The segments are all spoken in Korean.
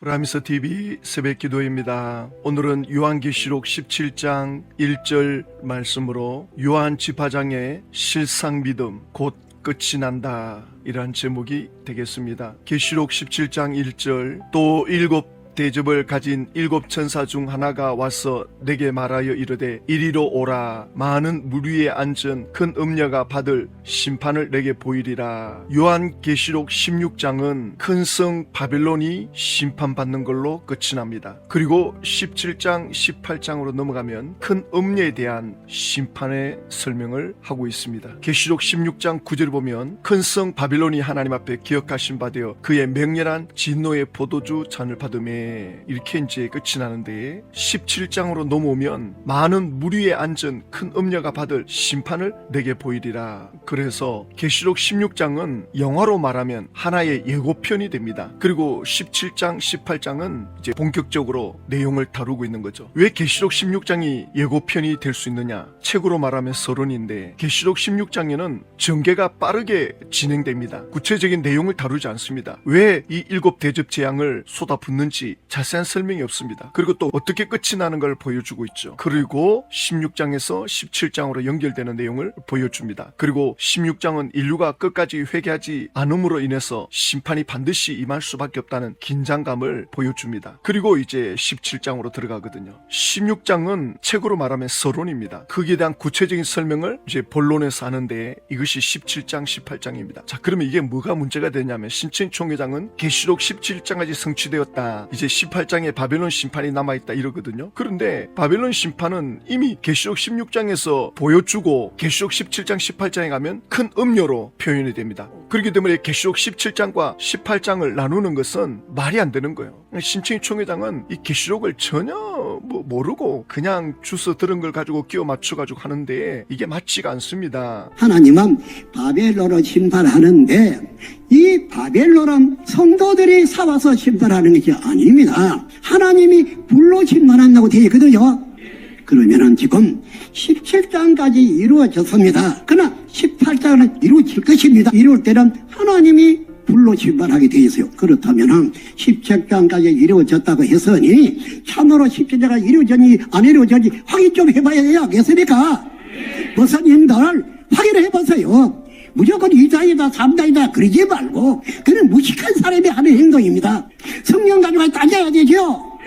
브라미스 TV 새벽 기도입니다. 오늘은 요한계시록 17장 1절 말씀으로 요한 지파장의 실상 믿음 곧 끝이 난다 이란 제목이 되겠습니다. 계시록 17장 1절 또 일곱 대접을 가진 일곱 천사 중 하나가 와서 내게 말하여 이르되 이리로 오라. 많은 물 위에 앉은 큰 음녀가 받을 심판을 내게 보이리라. 요한 계시록 16장은 큰 성 바빌론이 심판받는 걸로 끝이 납니다. 그리고 17장 18장으로 넘어가면 큰 음녀에 대한 심판의 설명을 하고 있습니다. 계시록 16장 9절 보면 큰 성 바빌론이 하나님 앞에 기억하신 바 되어 그의 맹렬한 진노의 포도주 잔을 받음에 이렇게 이제 끝이 나는데 17장으로 넘어오면 많은 물 위에 앉은 큰 음녀가 받을 심판을 내게 보이리라. 그래서 계시록 16장은 영화로 말하면 하나의 예고편이 됩니다. 그리고 17장, 18장은 이제 본격적으로 내용을 다루고 있는 거죠. 왜 계시록 16장이 예고편이 될 수 있느냐? 책으로 말하면 서론인데 계시록 16장에는 전개가 빠르게 진행됩니다. 구체적인 내용을 다루지 않습니다. 왜 이 일곱 대접 재앙을 쏟아붓는지 자세한 설명이 없습니다. 그리고 또 어떻게 끝이 나는 걸 보여주고 있죠. 그리고 16장에서 17장으로 연결되는 내용을 보여줍니다. 그리고 16장은 인류가 끝까지 회개하지 않음으로 인해서 심판이 반드시 임할 수밖에 없다는 긴장감을 보여줍니다. 그리고 이제 17장으로 들어가거든요. 16장은 책으로 말하면 서론입니다. 거기에 대한 구체적인 설명을 이제 본론에서 하는데 이것이 17장, 18장입니다. 자, 그러면 이게 뭐가 문제가 되냐면 신천 총회장은 계시록 17장까지 성취되었다. 이제 18장에 바벨론 심판이 남아있다 이러거든요. 그런데 바벨론 심판은 이미 계시록 16장에서 보여주고 계시록 17장, 18장에 가면 큰 음료로 표현이 됩니다. 그렇기 때문에 계시록 17장과 18장을 나누는 것은 말이 안 되는 거예요. 신천희 총회장은 이 계시록을 전혀 뭐 모르고 그냥 주워 들은 걸 가지고 끼워 맞춰가지고 하는데 이게 맞지가 않습니다. 하나님은 바벨론을 심판하는데 이 바벨론은 성도들이 사와서 심판하는 것이 아 닙니다. 하나님이 불로 심판한다고 되어 있거든요. 그러면은 지금 17장까지 이루어졌습니다. 그러나 18장은 이루어질 것입니다. 이룰 때는 하나님이 불로 심판하게 되어 있어요. 그렇다면은 17장까지 이루어졌다고 했으니 참으로 17장가 이루어졌니 안 이루어졌니 확인 좀 해봐야 되지 않겠습니까? 목사님들 확인을 해보세요. 무조건 이장이다 삼장이다 그러지 말고 그는 무식한 사람이 하는 행동입니다. 성령 가지고 따져야 되죠.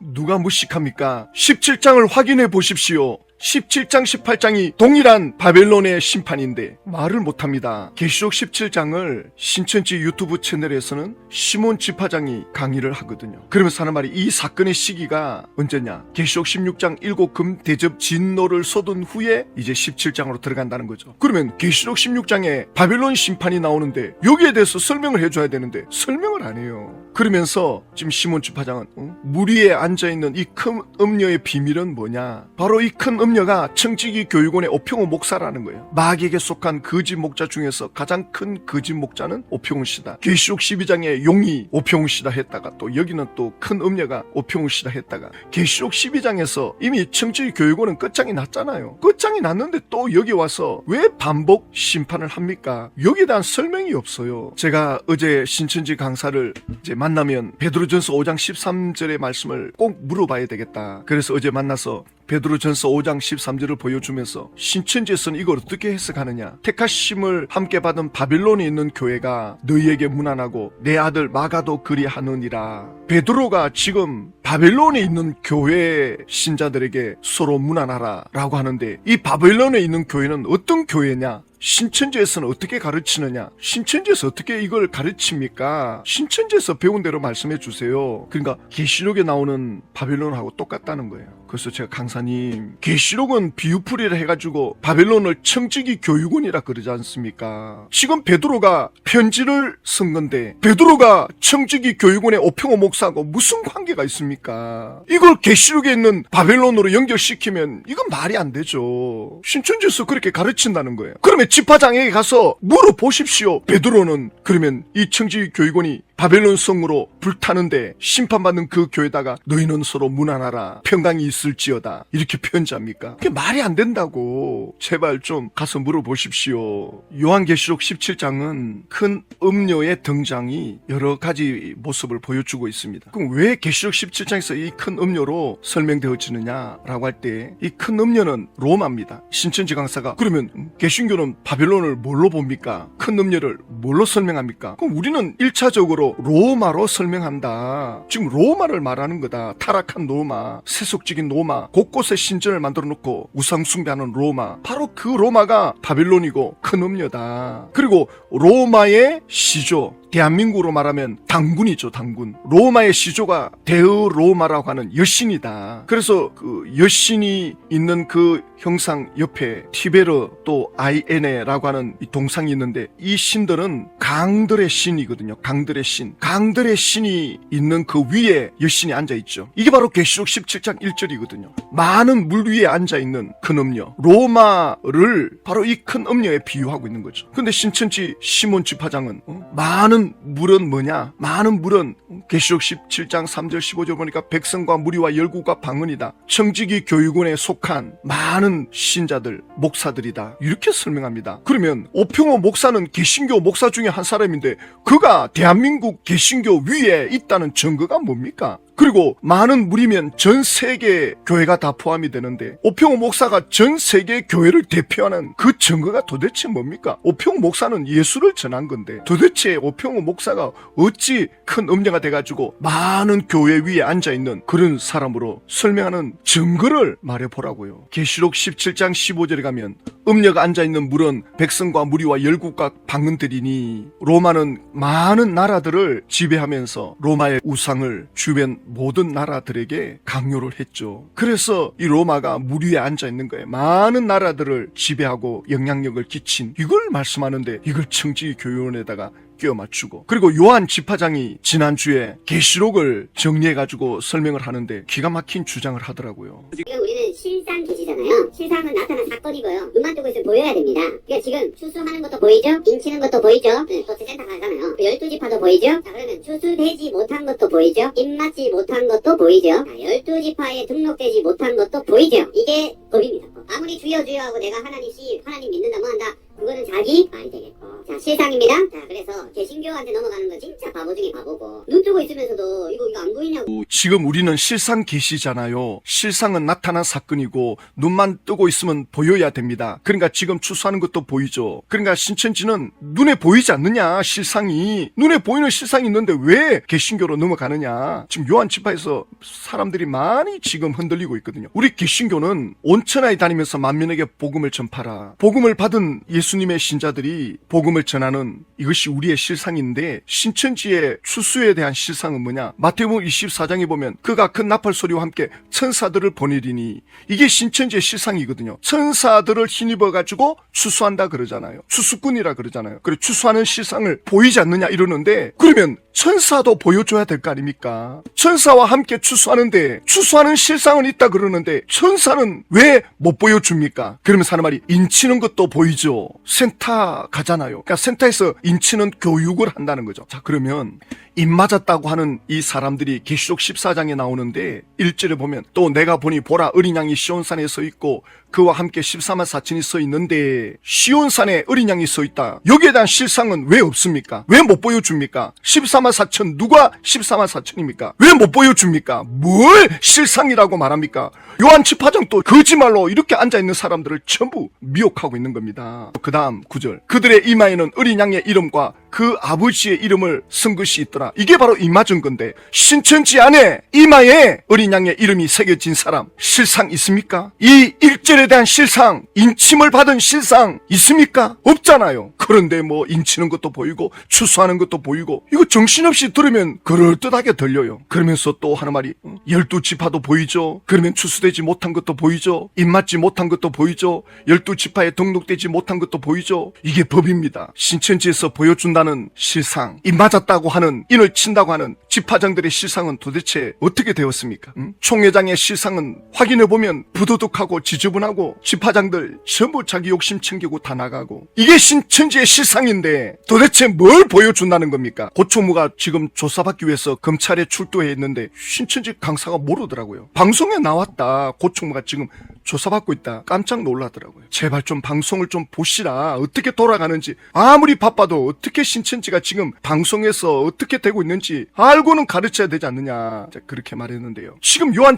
누가 무식합니까? 17장을 확인해 보십시오. 17장, 18장이 동일한 바벨론의 심판인데 말을 못합니다. 계시록 17장을 신천지 유튜브 채널에서는 시몬 지파장이 강의를 하거든요. 그러면서 하는 말이 이 사건의 시기가 언제냐? 계시록 16장 일곱 금 대접 진노를 쏟은 후에 이제 17장으로 들어간다는 거죠. 그러면 계시록 16장에 바벨론 심판이 나오는데 여기에 대해서 설명을 해줘야 되는데 설명을 안 해요. 그러면서 지금 시몬 지파장은 어? 물 위에 앉아 있는 이 큰 음녀의 비밀은 뭐냐? 바로 이 큰 음녀가 청지기 교육원의 오평호 목사라는 거예요. 마귀에게 속한 거짓 목자 중에서 가장 큰 거짓 목자는 오평호 씨다. 계시록 12장에 용이 오평호 씨다 했다가 또 여기는 또 큰 음녀가 오평호 씨다 했다가 계시록 12장에서 이미 청지기 교육원은 끝장이 났잖아요. 끝장이 났는데 또 여기 와서 왜 반복 심판을 합니까? 여기에 대한 설명이 없어요. 제가 어제 신천지 강사를 이제 만나면 베드로전서 5장 13절의 말씀을 꼭 물어봐야 되겠다. 그래서 어제 만나서 베드로전서 5장 13절을 보여주면서 신천지에서는 이걸 어떻게 해석하느냐 택하심을 함께 받은 바빌론에 있는 교회가 너희에게 무난하고 내 아들 마가도 그리하느니라 베드로가 지금 바벨론에 있는 교회 신자들에게 서로 무난하라 라고 하는데 이 바벨론에 있는 교회는 어떤 교회냐 신천지에서는 어떻게 가르치느냐? 신천지에서 어떻게 이걸 가르칩니까? 신천지에서 배운 대로 말씀해 주세요. 그러니까 계시록에 나오는 바벨론하고 똑같다는 거예요. 그래서 제가 강사님, 계시록은 비유풀이라 해가지고 바벨론을 청지기 교육원이라 그러지 않습니까? 지금 베드로가 편지를 쓴 건데 베드로가 청지기 교육원의 오평호 목사하고 무슨 관계가 있습니까? 이걸 계시록에 있는 바벨론으로 연결시키면 이건 말이 안 되죠. 신천지에서 그렇게 가르친다는 거예요. 그러면 집화장에게 가서 물어보십시오. 베드로는 그러면 이 청지기 교육원이 바벨론 성으로 불타는데 심판받는 그 교회다가 너희는 서로 무난하라 평강이 있을지어다 이렇게 편지합니까? 그게 말이 안 된다고 제발 좀 가서 물어보십시오. 요한계시록 17장은 큰 음료의 등장이 여러 가지 모습을 보여주고 있습니다. 그럼 왜 계시록 17장에서 이 큰 음료로 설명되어지느냐라고 할 때 이 큰 음료는 로마입니다. 신천지 강사가 그러면 개신교는 바벨론을 뭘로 봅니까? 큰 음료를 뭘로 설명합니까? 그럼 우리는 1차적으로 로마로 설명한다. 지금 로마를 말하는 거다. 타락한 로마, 세속적인 로마, 곳곳에 신전을 만들어 놓고 우상 숭배하는 로마. 바로 그 로마가 바벨론이고 큰 음료다. 그리고 로마의 시조, 대한민국으로 말하면 당군이죠, 당군. 로마의 시조가 데우 로마라고 하는 여신이다. 그래서 그 여신이 있는 그 형상 옆에 티베르 또 아이에네라고 하는 이 동상이 있는데 이 신들은 강들의 신이거든요. 강들의 신. 강들의 신이 있는 그 위에 여신이 앉아 있죠. 이게 바로 계시록 17장 1절이거든요. 많은 물 위에 앉아 있는 큰 음료. 로마를 바로 이 큰 음료에 비유하고 있는 거죠. 근데 신천지 시몬 지파장은 어? 많은 물은 뭐냐? 많은 물은 계시록 17장 3절 15절 보니까 백성과 무리와 열국과 방언이다. 청지기 교육원에 속한 많은 신자들, 목사들이다. 이렇게 설명합니다. 그러면 오평호 목사는 개신교 목사 중에 한 사람인데 그가 대한민국 개신교 위에 있다는 증거가 뭡니까? 그리고 많은 무리면 전 세계 교회가 다 포함이 되는데 오평호 목사가 전 세계 교회를 대표하는 그 증거가 도대체 뭡니까? 오평호 목사는 예수를 전한 건데 도대체 오평호 목사가 어찌 큰 음녀가 돼가지고 많은 교회 위에 앉아 있는 그런 사람으로 설명하는 증거를 말해보라고요. 계시록 17장 15절에 가면 음녀가 앉아 있는 물은 백성과 무리와 열국과 방언들이니 로마는 많은 나라들을 지배하면서 로마의 우상을 주변 모든 나라들에게 강요를 했죠. 그래서 이 로마가 물 위에 앉아 있는 거예요. 많은 나라들을 지배하고 영향력을 끼친 이걸 말씀하는데 이걸 청지 교육원에다가 끼워 맞추고 그리고 요한 집화장이 지난주에 계시록을 정리해 가지고 설명을 하는데 기가 막힌 주장을 하더라고요. 우리는 실상 계시잖아요. 실상은 나타난 사건이고요. 눈만 뜨고 있으면 보여야 됩니다. 그러니까 지금 추수하는 것도 보이죠? 인치는 것도 보이죠? 네, 또 센터 가잖아요. 열두 지파도 보이죠? 자 그러면 추수되지 못한 것도 보이죠? 입 맞지 못한 것도 보이죠? 자, 열두 지파에 등록되지 못한 것도 보이죠? 이게 법입니다. 법. 아무리 주여 주여 하고 내가 하나님 씨 하나님 믿는다 뭐 한다. 그거는 자기 말이 되겠고. 자, 실상입니다. 자, 그래서 개신교한테 넘어가는 거 진짜 바보 중에 바보고. 눈 뜨고 있으면서도 이거, 이거 안 보이냐고. 지금 우리는 실상 계시잖아요. 실상은 나타난 사건이고 눈만 뜨고 있으면 보여야 됩니다. 그러니까 지금 추수하는 것도 보이죠. 그러니까 신천지는 눈에 보이지 않느냐 실상이 눈에 보이는 실상이 있는데 왜 개신교로 넘어가느냐. 지금 요한 지파에서 사람들이 많이 지금 흔들리고 있거든요. 우리 개신교는 온천하에 다니면서 만민에게 복음을 전파라. 복음을 받은 예수님의 신자들이 복음을 전하는 이것이 우리의 실상인데 신천지의 추수에 대한 실상은 뭐냐? 마태복음 24장에 보면 그가 큰 나팔 소리와 함께 천사들을 보내리니 이게 신천지의 실상이거든요. 천사들을 힘입어 가지고 추수한다 그러잖아요. 추수꾼이라 그러잖아요. 그래 추수하는 실상을 보이지 않느냐 이러는데 그러면 천사도 보여줘야 될 거 아닙니까? 천사와 함께 추수하는데 추수하는 실상은 있다 그러는데 천사는 왜 못 보여줍니까? 그러면서 하는 말이 인치는 것도 보이죠. 센터 가잖아요. 그러니까 센터에서 인치는 교육을 한다는 거죠. 자 그러면 입 맞았다고 하는 이 사람들이 계시록 14장에 나오는데 1절에 보면 또 내가 보니 보라 어린 양이 시온산에 서 있고 그와 함께 14만 사천이 서 있는데 시온산에 어린 양이 서 있다. 여기에 대한 실상은 왜 없습니까? 왜 못 보여줍니까? 14만 사천 누가 14만 사천입니까? 왜 못 보여줍니까? 뭘 실상이라고 말합니까? 요한 치파장 또 거짓말로 이렇게 앉아있는 사람들을 전부 미혹하고 있는 겁니다. 그 다음 9절. 그들의 이마에는 어린 양의 이름과 그 아버지의 이름을 쓴 것이 있더라. 이게 바로 이마전 건데 신천지 안에 이마에 어린 양의 이름이 새겨진 사람 실상 있습니까? 이 1절에 대한 실상 인침을 받은 실상 있습니까? 없잖아요. 그런데 뭐 인치는 것도 보이고 추수하는 것도 보이고 이거 정신없이 들으면 그럴듯하게 들려요. 그러면서 또 하는 말이 어? 열두 지파도 보이죠. 그러면 추수되지 못한 것도 보이죠. 입맞지 못한 것도 보이죠. 열두 지파에 등록되지 못한 것도 보이죠. 이게 법입니다. 신천지에서 보여준다 는 실상 입맞았다고 하는 인을 친다고 하는 집화장들의 실상은 도대체 어떻게 되었습니까? 음? 총회장의 실상은 확인해 보면 부도덕하고 지저분하고 집화장들 전부 자기 욕심 챙기고 다 나가고 이게 신천지의 실상인데 도대체 뭘 보여준다는 겁니까? 고총무가 지금 조사받기 위해서 검찰에 출두해 있는데 신천지 강사가 모르더라고요. 방송에 나왔다. 고총무가 지금 조사받고 있다. 깜짝 놀라더라고요. 제발 좀 방송을 좀 보시라. 어떻게 돌아가는지. 아무리 바빠도 어떻게 신천지가 지금 방송에서 어떻게 되고 있는지 알고는 가르쳐야 되지 않느냐. 자, 그렇게 말했는데요. 지금 요한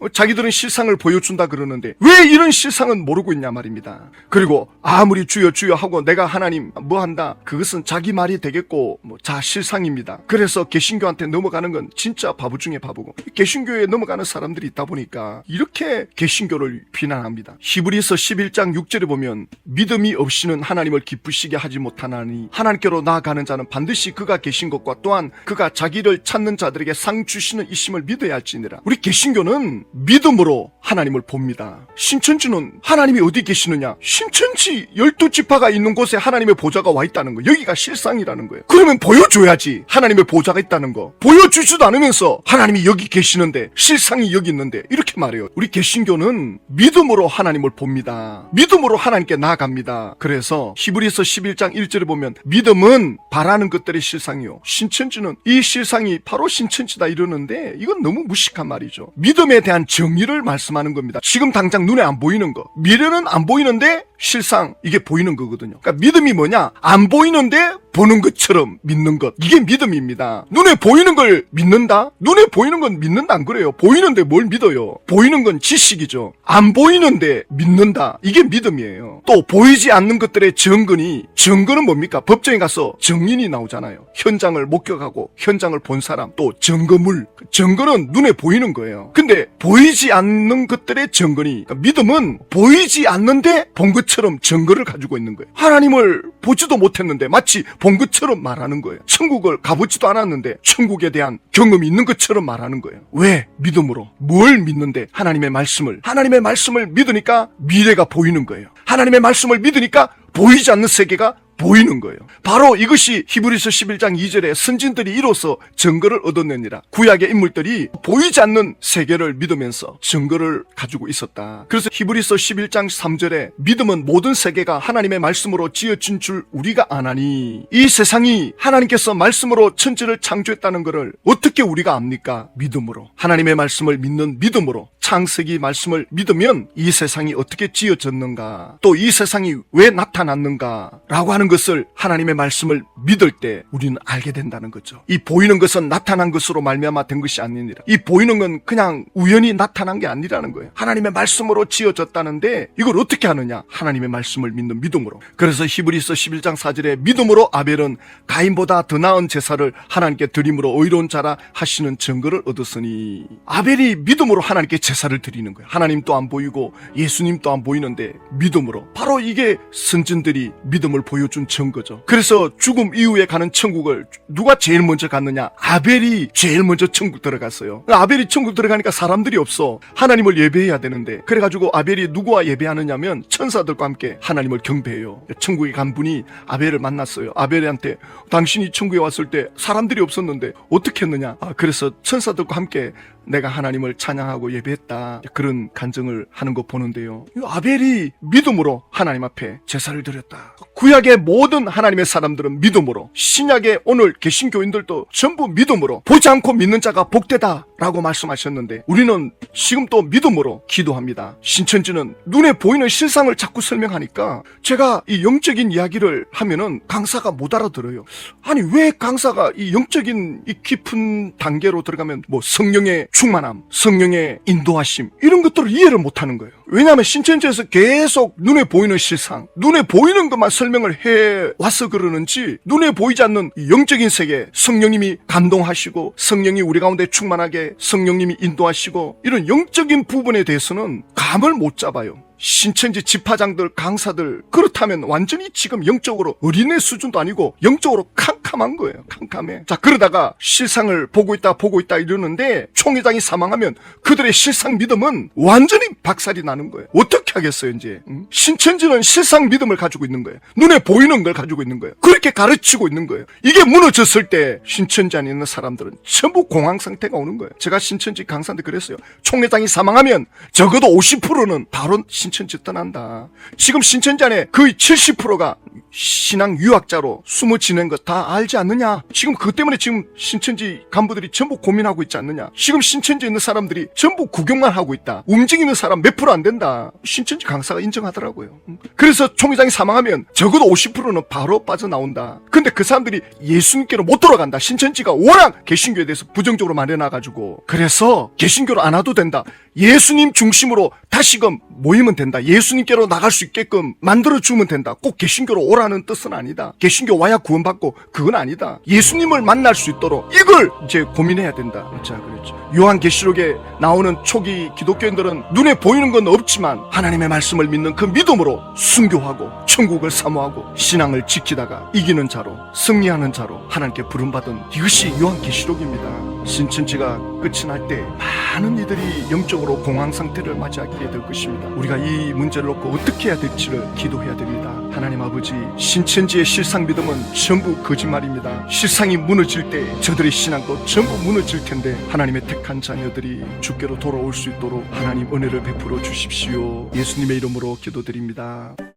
어, 자기들은 실상을 보여준다 그러는데 왜 이런 실상은 모르고 있냐 말입니다. 그리고 아무리 주여 주여 하고 내가 하나님 뭐 한다. 그것은 자기 말이 되겠고 뭐 자 실상입니다. 그래서 개신교한테 넘어가는 건 진짜 바보 중에 바보고 개신교에 넘어가는 사람들이 있다 보니까 이렇게 개신교를 비난합니다. 히브리서 11장 6절에 보면 믿음이 없이는 하나님을 기쁘시게 하지 못하나니 하나님께로 나아가는 자는 반드시 그가 계신 것과 또한 그가 자기를 찾는 자들에게 상 주시는 이심을 믿어야 할지니라. 우리 개신교는 믿음으로 하나님을 봅니다. 신천지는 하나님이 어디 계시느냐? 신천지 열두 지파가 있는 곳에 하나님의 보좌가 와 있다는 거. 여기가 실상이라는 거예요. 그러면 보여줘야지 하나님의 보좌가 있다는 거. 보여주지도 않으면서 하나님이 여기 계시는데 실상이 여기 있는데 이렇게 말해요. 우리 개신교는 믿음으로 하나님을 봅니다. 믿음으로 하나님께 나아갑니다. 그래서 히브리서 11장 1절에 보면 믿음은 바라는 것들의 실상이요. 신천지는 이 실상이 바로 신천지다 이러는데 이건 너무 무식한 말이죠. 믿음에 대한 정의를 말씀하는 겁니다. 지금 당장 눈에 안 보이는 거. 미래는 안 보이는데 실상 이게 보이는 거거든요. 그러니까 믿음이 뭐냐? 안 보이는데 보는 것처럼 믿는 것. 이게 믿음입니다. 눈에 보이는 걸 믿는다? 눈에 보이는 건 믿는다 안 그래요. 보이는데 뭘 믿어요? 보이는 건 지식이죠. 안 보이는데 믿는다. 이게 믿음이에요. 또 보이지 않는 것들의 증거니 증거는 뭡니까? 법정에 가서 증인이 나오잖아요. 현장을 목격하고 현장을 본 사람 또 증거물. 증거는 눈에 보이는 거예요. 근데 보이지 않는 것들의 증거니 그러니까 믿음은 보이지 않는데 본 것처럼 증거를 가지고 있는 거예요. 하나님을 보지도 못했는데 마치 본 것처럼 말하는 거예요. 천국을 가보지도 않았는데 천국에 대한 경험이 있는 것처럼 말하는 거예요. 왜? 믿음으로. 뭘 믿는데? 하나님의 말씀을. 하나님의 말씀을 믿으니까 미래가 보이는 거예요. 하나님의 말씀을 믿으니까 보이지 않는 세계가 보이는 거예요. 바로 이것이 히브리서 11장 2절에 선진들이 이로써 증거를 얻어내니라. 구약의 인물들이 보이지 않는 세계를 믿으면서 증거를 가지고 있었다. 그래서 히브리서 11장 3절에 믿음은 모든 세계가 하나님의 말씀으로 지어진 줄 우리가 아나니 이 세상이 하나님께서 말씀으로 천지를 창조했다는 것을 어떻게 우리가 압니까? 믿음으로. 하나님의 말씀을 믿는 믿음으로 창세기 말씀을 믿으면 이 세상이 어떻게 지어졌는가 또 이 세상이 왜 나타났는가 라고 하는 것을 하나님의 말씀을 믿을 때 우리는 알게 된다는 거죠. 이 보이는 것은 나타난 것으로 말미암아 된 것이 아니니라. 이 보이는 건 그냥 우연히 나타난 게 아니라는 거예요. 하나님의 말씀으로 지어졌다는데 이걸 어떻게 하느냐? 하나님의 말씀을 믿는 믿음으로. 그래서 히브리서 11장 4절에 믿음으로 아벨은 가인보다 더 나은 제사를 하나님께 드림으로 의로운 자라 하시는 증거를 얻었으니 아벨이 믿음으로 하나님께 제사 를 드리는 거예요. 하나님도 안 보이고 예수님도 안 보이는데 믿음으로 바로 이게 선진들이 믿음을 보여준 증거죠. 그래서 죽음 이후에 가는 천국을 누가 제일 먼저 갔느냐? 아벨이 제일 먼저 천국 들어갔어요. 아벨이 천국 들어가니까 사람들이 없어. 하나님을 예배해야 되는데 그래가지고 아벨이 누구와 예배하느냐면 천사들과 함께 하나님을 경배해요. 천국에 간 분이 아벨을 만났어요. 아벨한테 당신이 천국에 왔을 때 사람들이 없었는데 어떻게 했느냐? 아, 그래서 천사들과 함께 내가 하나님을 찬양하고 예배했다. 그런 간증을 하는 거 보는데요. 이 아벨이 믿음으로 하나님 앞에 제사를 드렸다. 구약의 모든 하나님의 사람들은 믿음으로, 신약의 오늘 계신 교인들도 전부 믿음으로, 보지 않고 믿는 자가 복되다. 라고 말씀하셨는데, 우리는 지금 또 믿음으로 기도합니다. 신천지는 눈에 보이는 실상을 자꾸 설명하니까, 제가 이 영적인 이야기를 하면은 강사가 못 알아들어요. 아니, 왜 강사가 이 영적인 이 깊은 단계로 들어가면 뭐 성령의 충만함, 성령의 인도 하심 이런 것들을 이해를 못하는 거예요. 왜냐하면 신천지에서 계속 눈에 보이는 실상, 눈에 보이는 것만 설명을 해 와서 그러는지 눈에 보이지 않는 이 영적인 세계, 성령님이 감동하시고 성령이 우리 가운데 충만하게 성령님이 인도하시고 이런 영적인 부분에 대해서는 감을 못 잡아요. 신천지 집화장들 강사들 그렇다면 완전히 지금 영적으로 어린애 수준도 아니고 영적으로 캄캄한 거예요 캄캄해. 자 그러다가 실상을 보고 있다 보고 있다 이러는데 총회장이 사망하면 그들의 실상 믿음은 완전히 박살이 나는 거예요. 어떻게 하겠어요 이제? 응? 신천지는 실상 믿음을 가지고 있는 거예요. 눈에 보이는 걸 가지고 있는 거예요. 그렇게 가르치고 있는 거예요. 이게 무너졌을 때 신천지 안에 있는 사람들은 전부 공황 상태가 오는 거예요. 제가 신천지 강사한테 그랬어요. 총회장이 사망하면 적어도 50%는 바로 신 천지 떠난다. 지금 신천지 안에 거의 70%가 신앙 유학자로 숨어 지낸 거다 알지 않느냐? 지금 그것 때문에 지금 신천지 간부들이 전부 고민하고 있지 않느냐? 지금 신천지에 있는 사람들이 전부 구경만 하고 있다. 움직이는 사람 몇 프로 안 된다. 신천지 강사가 인정하더라고요. 음. 그래서 총회장이 사망하면 적어도 50%는 바로 빠져나온다. 근데 그 사람들이 예수님께로 못 돌아간다. 신천지가 워낙 개신교에 대해서 부정적으로 말해놔가지고. 그래서 개신교로 안 와도 된다. 예수님 중심으로 다시금 모 이면 된다. 예수님께로 나갈 수 있게끔 만들어 주면 된다. 꼭 개신교로 오라는 뜻은 아니다. 개신교 와야 구원받고 그건 아니다. 예수님을 만날 수 있도록 이걸 이제 고민해야 된다. 자 그렇죠. 요한 계시록에 나오는 초기 기독교인들은 눈에 보이는 건 없지만 하나님의 말씀을 믿는 그 믿음으로 순교하고 천국을 사모하고 신앙을 지키다가 이기는 자로 승리하는 자로 하나님께 부름받은 이것이 요한 계시록입니다. 신천지가 끝이 날 때 많은 이들이 영적으로 공황 상태를 맞이하게 될 것입니다. 우리가 이 문제를 놓고 어떻게 해야 될지를 기도해야 됩니다. 하나님 아버지, 신천지의 실상 믿음은 전부 거짓말입니다. 실상이 무너질 때 저들의 신앙도 전부 무너질 텐데 하나님의 택한 자녀들이 주께로 돌아올 수 있도록 하나님 은혜를 베풀어 주십시오. 예수님의 이름으로 기도드립니다.